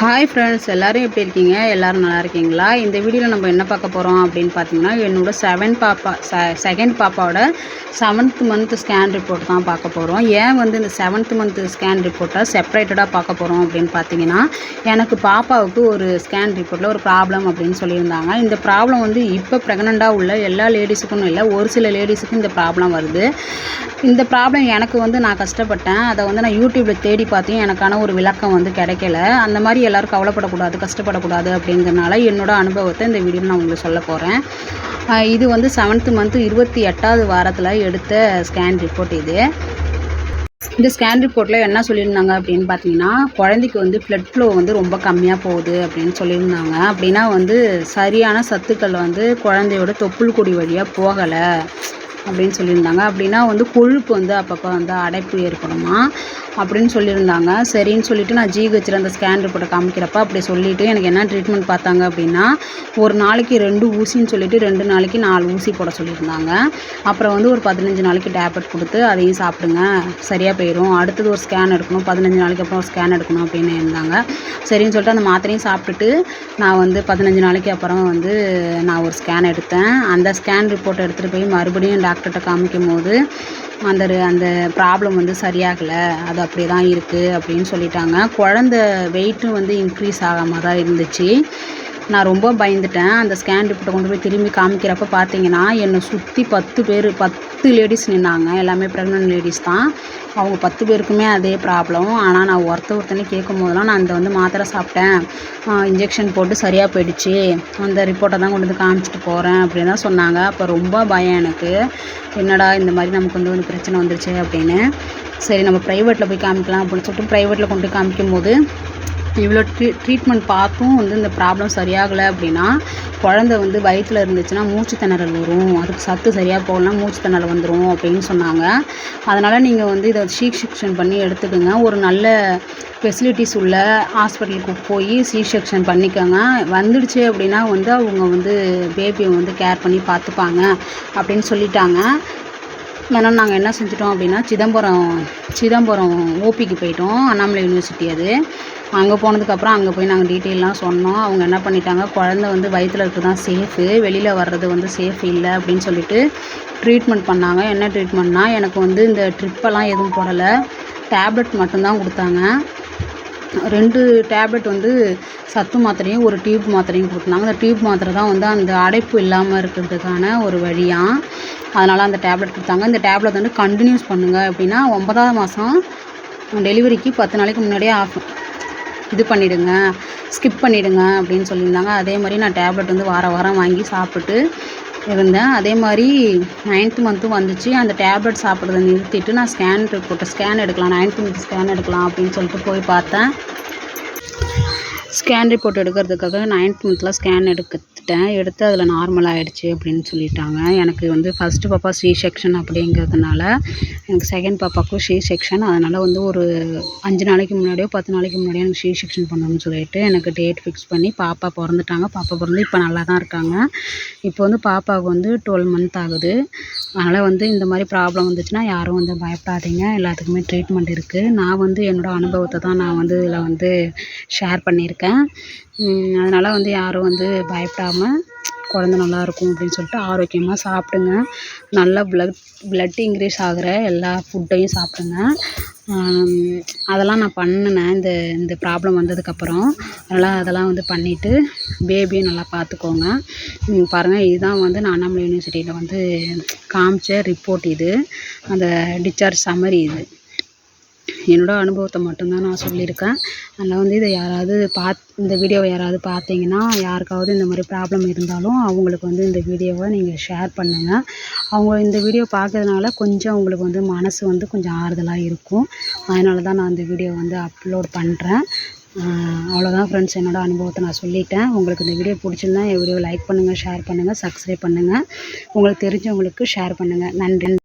Hi friends எல்லோரும் எப்படி இருக்கீங்க? எல்லோரும் நல்லா இருக்கீங்களா? இந்த வீடியோவில் நம்ம என்ன பார்க்க போகிறோம் அப்படின்னு பார்த்தீங்கன்னா என்னோட செவன் பாப்பா ச செகண்ட் பாப்பாவோட செவன்த் மந்த் ஸ்கேன் ரிப்போர்ட் தான் பார்க்க போகிறோம் ஏன் வந்து இந்த செவன்த் மந்த் ஸ்கேன் ரிப்போர்ட்டை செப்பரேட்டடாக பார்க்க போகிறோம் அப்படின்னு பார்த்தீங்கன்னா எனக்கு பாப்பாவுக்கு ஒரு ஸ்கேன் ரிப்போர்ட்டில் ஒரு ப்ராப்ளம் அப்படின்னு சொல்லியிருந்தாங்க. இந்த ப்ராப்ளம் வந்து இப்போ ப்ரெக்னெண்ட்டாக உள்ள எல்லா லேடிஸுக்கும் இல்லை ஒரு சில லேடிஸுக்கும் இந்த ப்ராப்ளம் வருது. இந்த ப்ராப்ளம் எனக்கு வந்து நான் கஷ்டப்பட்டேன். அதை வந்து நான் யூடியூப்பில் தேடி பார்த்தேன். எனக்கான ஒரு விளக்கம் வந்து கிடைக்கல. அந்த மாதிரி எல்லோரும் கவலைப்படக்கூடாது கஷ்டப்படக்கூடாது அப்படிங்கிறனால என்னோடய அனுபவத்தை இந்த வீடியோவில் நான் உங்களுக்கு சொல்ல போகிறேன் இது வந்து செவன்த்து மந்த்து இருபத்தி எட்டாவது வாரத்தில் எடுத்த ஸ்கேன் ரிப்போர்ட் இது. இந்த ஸ்கேன் ரிப்போர்ட்டில் என்ன சொல்லியிருந்தாங்க அப்படின்னு பார்த்தீங்கன்னா குழந்தைக்கு வந்து ப்ளட் ஃப்ளோ வந்து ரொம்ப கம்மியாக போகுது அப்படின்னு சொல்லியிருந்தாங்க. அப்படின்னா வந்து சரியான சத்துக்கள் வந்து குழந்தையோட தொப்புள் கொடி வழியாக போகலை அப்படின்னு சொல்லியிருந்தாங்க. அப்படின்னா வந்து கொழுப்பு வந்து அப்பப்போ வந்து அடைப்பு ஏற்படுமா? அப்படின்னு சொல்லியிருந்தாங்க. சரின்னு சொல்லிவிட்டு நான் ஜிஹெச்சில் அந்த ஸ்கேன் ரிப்போர்ட்டை காமிக்கிறப்ப அப்படி சொல்லிவிட்டு எனக்கு என்ன ட்ரீட்மெண்ட் பார்த்தாங்க அப்படின்னா ஒரு நாளைக்கு ரெண்டு ஊசின்னு சொல்லிவிட்டு ரெண்டு நாளைக்கு நாலு ஊசி போட சொல்லியிருந்தாங்க. அப்புறம் வந்து ஒரு பதினஞ்சு நாளைக்கு டேப்லெட் கொடுத்து அதையும் சாப்பிடுங்க. சரியாக போயிடும் அடுத்தது ஒரு ஸ்கேன் எடுக்கணும். பதினஞ்சு நாளைக்கு அப்புறம் ஒரு ஸ்கேன் எடுக்கணும் அப்படின்னு இருந்தாங்க. சரின்னு சொல்லிட்டு அந்த மாத்திரையும் சாப்பிட்டுட்டு நான் வந்து பதினஞ்சு நாளைக்கு அப்புறம் வந்து நான் ஒரு ஸ்கேன் எடுத்தேன். அந்த ஸ்கேன் ரிப்போர்ட் எடுத்துகிட்டு போய் மறுபடியும் டாக்டர்கிட்ட காமிக்கும் போது அந்த அந்த ப்ராப்ளம் வந்து சரியாகலை. அது அப்படியே தான் இருக்குது அப்படின்னு சொல்லிட்டாங்க. குழந்த வெயிட்டும் வந்து இன்க்ரீஸ் ஆகாமல் தான் இருந்துச்சு. நான் ரொம்ப பயந்துட்டேன். அந்த ஸ்கேன் ரிப்போர்ட்டை கொண்டு போய் திரும்பி காமிக்கிறப்ப பார்த்தீங்கன்னா என்னை சுற்றி பத்து பேர் பத்து லேடிஸ் நின்னாங்க. எல்லாமே ப்ரெக்னென்ட் லேடிஸ் தான். அவங்க பத்து பேருக்குமே அதே ப்ராப்ளம் ஆனால் நான் ஒருத்த ஒருத்தனே கேட்கும் போதெல்லாம் நான் அந்த வந்து மாத்திரை சாப்பிட்டேன். இன்ஜெக்ஷன் போட்டு சரியாக போயிடுச்சு. அந்த ரிப்போர்ட்டை தான் கொண்டு வந்து காமிச்சிட்டு போகிறேன் அப்படின்னு தான் சொன்னாங்க. அப்போ ரொம்ப பயம் எனக்கு. என்னடா இந்த மாதிரி நமக்கு வந்து ஒரு பிரச்சனை வந்துருச்சு அப்படின்னு. சரி நம்ம ப்ரைவேட்டில் போய் காமிக்கலாம் அப்படின்னு சொல்லிட்டு ப்ரைவேட்டில் கொண்டு போய் காமிக்கும் போது இவ்வளோ ட்ரீ ட்ரீட்மெண்ட் பார்த்தும் வந்து இந்த ப்ராப்ளம் சரியாகலை அப்படின்னா குழந்த வந்து வயிற்றில் இருந்துச்சுன்னா மூச்சு திணறல் வரும். அதுக்கு சத்து சரியாக போகலன்னா மூச்சு திணறல் வந்துடும் அப்படின்னு சொன்னாங்க. அதனால் நீங்கள் வந்து இதை சி செக்ஷன் பண்ணி எடுத்துக்கோங்க. ஒரு நல்ல ஃபெசிலிட்டிஸ் உள்ள ஹாஸ்பிட்டலுக்கு போய் சி செக்ஷன் பண்ணிக்கோங்க. வந்துடுச்சு அப்படின்னா வந்து அவங்க வந்து பேபியை வந்து கேர் பண்ணி பார்த்துப்பாங்க அப்படின்னு சொல்லிட்டாங்க. அதனால் நாங்கள் என்ன செஞ்சிட்டோம் அப்படின்னா சிதம்பரம் சிதம்பரம் ஓபிக்கு போயிட்டோம். அண்ணாமலை யூனிவர்சிட்டி அது. அங்கே போனதுக்கப்புறம் அங்கே போய் நாங்கள் டீட்டெயிலெலாம் சொன்னோம். அவங்க என்ன பண்ணிட்டாங்க குழந்த வந்து வயிற்றில் இருக்கிறது தான் சேஃபு வெளியில் வர்றது வந்து சேஃப் இல்லை அப்படின்னு சொல்லிட்டு ட்ரீட்மெண்ட் பண்ணாங்க. என்ன ட்ரீட்மெண்ட்னா எனக்கு வந்து இந்த ட்ரிப்பெல்லாம் எதுவும் போடலை. டேப்லெட் மட்டும்தான் கொடுத்தாங்க. ரெண்டு டேப்லெட் வந்து சத்து மாத்திரையும் ஒரு டியூப் மாத்திரையும் கொடுத்தாங்க அந்த டியூப் மாத்திரை தான் வந்து அந்த அடைப்பு இல்லாமல் இருக்கிறதுக்கான ஒரு வழியாக அதனால் அந்த டேப்லெட் கொடுத்தாங்க. இந்த டேப்லெட் வந்து கண்டினியூஸ் பண்ணுங்கள் அப்படின்னா ஒன்பதாவது மாதம் டெலிவரிக்கு பத்து நாளைக்கு முன்னாடியே ஆஃப் இது பண்ணிவிடுங்க ஸ்கிப் பண்ணிவிடுங்க அப்படின்னு சொல்லியிருந்தாங்க. அதே மாதிரி நான் டேப்லெட் வந்து வாரம் வாரம் வாங்கி சாப்பிட்டு இருந்தேன். அதே மாதிரி நைன்த்து மந்த்தும் வந்துச்சு. அந்த டேப்லெட் சாப்பிட்றத நிறுத்திட்டு நான் ஸ்கேன் ரிப்போர்ட்டை ஸ்கேன் எடுக்கலாம் நைன்த்து மந்த் ஸ்கேன் எடுக்கலாம் அப்படின்னு சொல்லிட்டு போய் பார்த்தேன். ஸ்கேன் ரிப்போர்ட் எடுக்கிறதுக்காக நைன்த் மந்த்தில் ஸ்கேன் எடுக்க எடுத்தேன் எடுத்து அதில் நார்மல் ஆகிடுச்சி அப்படின்னு சொல்லிட்டாங்க. எனக்கு வந்து ஃபஸ்ட்டு பாப்பா சி செக்ஷன் அப்படிங்கிறதுனால எனக்கு செகண்ட் பாப்பாவுக்கும் சி செக்ஷன் அதனால் வந்து ஒரு அஞ்சு நாளைக்கு முன்னாடியோ பத்து நாளைக்கு முன்னாடியோ எனக்கு சி செக்ஷன் பண்ணணும்னு சொல்லிட்டு எனக்கு டேட் ஃபிக்ஸ் பண்ணி பாப்பா பிறந்துட்டாங்க. பாப்பா பிறந்து இப்போ நல்லா தான் இருக்காங்க. இப்போ வந்து பாப்பாவுக்கு வந்து டுவெல் மந்த் ஆகுது. அதனால் வந்து இந்த மாதிரி ப்ராப்ளம் வந்துச்சுன்னா யாரும் வந்து பயப்படாதீங்க. எல்லாத்துக்குமே ட்ரீட்மெண்ட் இருக்குது நான் வந்து என்னோடய அனுபவத்தை தான் நான் வந்து இதில் வந்து ஷேர் பண்ணியிருக்கேன். அதனால் வந்து யாரும் வந்து பயப்படாமல் குழந்த நல்லா இருக்கும் அப்படின்னு சொல்லிட்டு ஆரோக்கியமாக சாப்பிடுங்க. நல்லா ப்ளட் ப்ளட் இன்க்ரீஸ் ஆகிற எல்லா ஃபுட்டையும் சாப்பிடுங்க. அதெல்லாம் நான் பண்ணினேன். இந்த இந்த ப்ராப்ளம் வந்ததுக்கப்புறம். அதனால் அதெல்லாம் வந்து பண்ணிவிட்டு பேபியும் நல்லா பார்த்துக்கோங்க. பாருங்கள் இதுதான் வந்து நான் அண்ணாமலை யூனிவர்சிட்டியில் வந்து காமிச்ச ரிப்போர்ட் இது. அந்த டிஸ்சார்ஜ் சம்மரி இது. என்னோடய அனுபவத்தை மட்டும்தான் நான் சொல்லியிருக்கேன். அதனால் வந்து இதை யாராவது பாத் இந்த வீடியோவை யாராவது பார்த்தீங்கன்னா யாருக்காவது இந்த மாதிரி ப்ராப்ளம் இருந்தாலும் அவங்களுக்கு வந்து இந்த வீடியோவை நீங்கள் ஷேர் பண்ணுங்கள் அவங்க இந்த வீடியோ பார்க்கறதுனால கொஞ்சம் அவங்களுக்கு வந்து மனசு வந்து கொஞ்சம் ஆறுதலாக இருக்கும். அதனால தான் நான் இந்த வீடியோ வந்து அப்லோட் பண்ணுறேன் அவ்வளோதான் ஃப்ரெண்ட்ஸ் என்னோடய அனுபவத்தை நான் சொல்லிட்டேன். உங்களுக்கு இந்த வீடியோ பிடிச்சிருந்தா என் வீடியோ லைக் பண்ணுங்கள் ஷேர் பண்ணுங்கள் சப்ஸ்கிரைப் பண்ணுங்கள் உங்களுக்கு தெரிஞ்சவங்களுக்கு ஷேர் பண்ணுங்கள் நன்றி.